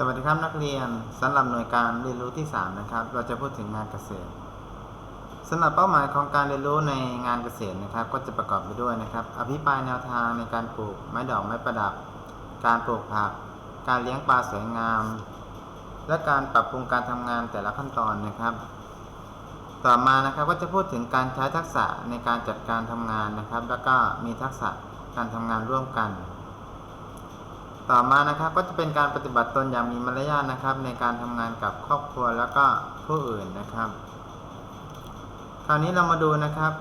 สวัสดีครับนักเรียนสำหรับหน่วยการเรียนรู้ที่ 3 นะครับ เราจะพูดถึงงานเกษตรสำหรับเป้าหมายของการเรียนรู้ในงานเกษตรนะครับ ก็จะประกอบไปด้วยนะครับ อภิปรายแนวทางในการปลูกไม้ดอกไม้ประดับ การปลูกผัก การเลี้ยงปลาสวยงาม และการปรับปรุงการทำงานแต่ละขั้นตอนนะครับ ต่อมานะครับก็จะพูดถึงการใช้ทักษะในการจัดการทำงานนะครับ แล้วก็มีทักษะการทำงานร่วมกัน ต่อมานะครับก็จะเป็นการปฏิบัติตนอย่างมีมารยาทนะครับ ในการทำงานกับครอบครัวแล้วก็ผู้อื่นนะครับ คราวนี้เรามาดูนะครับ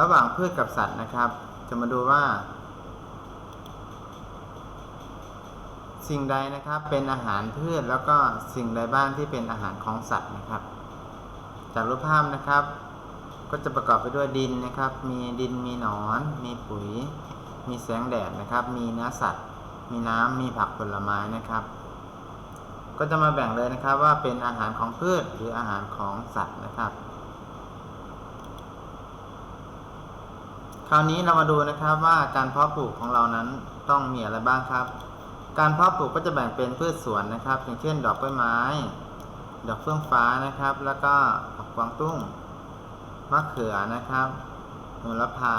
ระหว่างพืชกับสัตว์นะครับ จะมาดูว่า สิ่งใดนะครับเป็นอาหารพืชแล้วก็สิ่งใดบ้างที่เป็นอาหารของสัตว์นะครับ จากรูปภาพนะครับ ก็จะประกอบไปด้วยดินนะครับ มีดินมีหนอน มีปุ๋ย มีแสงแดดนะครับ มีเนื้อสัตว์ มีน้ำมีผักผลไม้นะครับ ก็จะมาแบ่งเลยนะครับว่าเป็นอาหารของพืชหรืออาหารของสัตว์นะครับ คราวนี้เรามาดูนะครับว่าการเพาะปลูกของเรานั้นต้องมีอะไรบ้างครับ การเพาะปลูกก็จะแบ่งเป็นพืชสวนนะครับอย่างเช่น ดอกกล้วยไม้ ดอกเฟื่องฟ้านะครับ แล้วก็ผักกวางตุ้งมะเขือนะครับโหระพา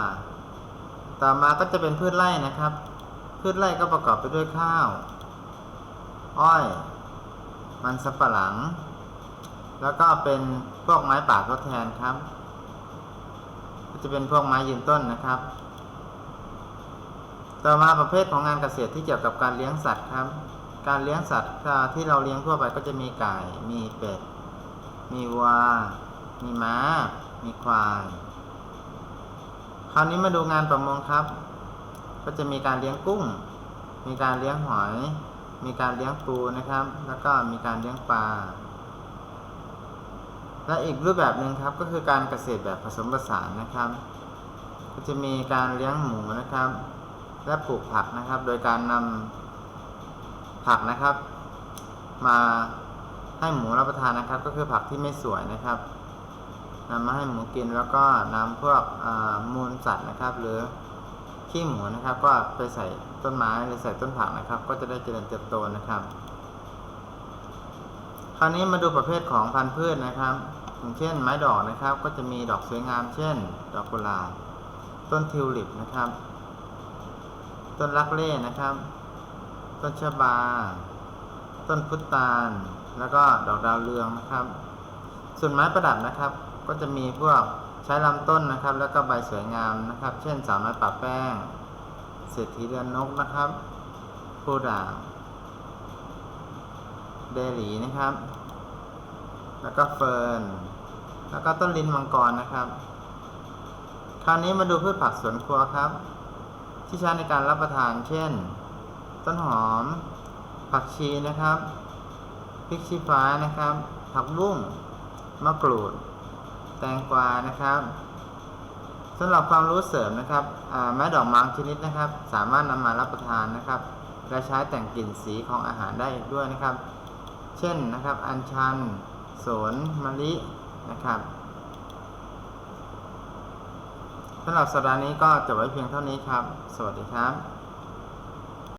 ต่อมาก็จะเป็นพืชไร่นะครับ พืชไร่ก็ประกอบไปด้วยข้าว อ้อย มันสับปะหลัง แล้วก็เป็นพวกไม้ป่าทดแทนครับ ก็จะเป็นพวกไม้ยืนต้นนะครับ ต่อมาประเภทของงานเกษตรที่เกี่ยวกับการเลี้ยงสัตว์ครับ การเลี้ยงสัตว์ที่เราเลี้ยงทั่วไปก็จะมีไก่ มีเป็ด มีวัว มีม้า มีควาย คราวนี้มาดูงานประมงครับ ก็จะมีการเลี้ยงกุ้ง มีการเลี้ยงหอย มีการเลี้ยงปูนะครับ แล้วก็มีการเลี้ยงปลา และอีกรูปแบบหนึ่งครับก็คือการเกษตรแบบผสมผสานนะครับ ก็จะมีการเลี้ยงหมูนะครับ และปลูกผักนะครับ โดยการนำผักนะครับ มาให้หมูรับประทานนะครับ ก็คือผักที่ไม่สวยนะครับ นำมาให้หมูกินแล้วก็นำพวกมูลสัตว์นะครับ หรือขี้หมูนะครับ ก็ไปใส่ต้นไม้หรือใส่ต้นผักนะครับ ก็จะได้เจริญเติบโตนะครับ คราวนี้มาดูประเภทของพันธุ์พืชนะครับอย่างเช่น ไม้ดอกนะครับ ก็จะมีดอกสวยงาม เช่น ดอกกุหลาบต้นทิวลิปนะครับ ต้นรักเล่นะครับ ต้นชบา ต้นพุตานแล้วก็ดอกดาวเรืองนะครับ ส่วนไม้ประดับนะครับ ก็จะมีพวกใช้ลำต้นนะครับ แล้วก็ใบสวยงามนะครับ เช่นสาวน้อยป่าแป้งเศรษฐีเรือนนกนะครับผู้ด่างเดลีนะครับ แล้วก็เฟิร์น แล้วก็ต้นลิ้นมังกรนะครับ คราวนี้มาดูพืชผักสวนครัวครับ ที่ใช้ในการรับประทาน เช่น ต้นหอม ผักชีนะครับพริกชี้ฟ้านะครับ ผักบุ้งมะกรูด แตงกวานะครับสำหรับความรู้เสริมนะครับแม้ดอกไม้ชนิดนะครับ สามารถนำมารับประทานนะครับและใช้แต่งกลิ่นสีของอาหารได้อีกด้วยนะครับ เช่นนะครับ อัญชันโสนมะลินะครับสำหรับสัปดาห์นี้ก็จบไว้เพียงเท่านี้ครับ สวัสดีครับ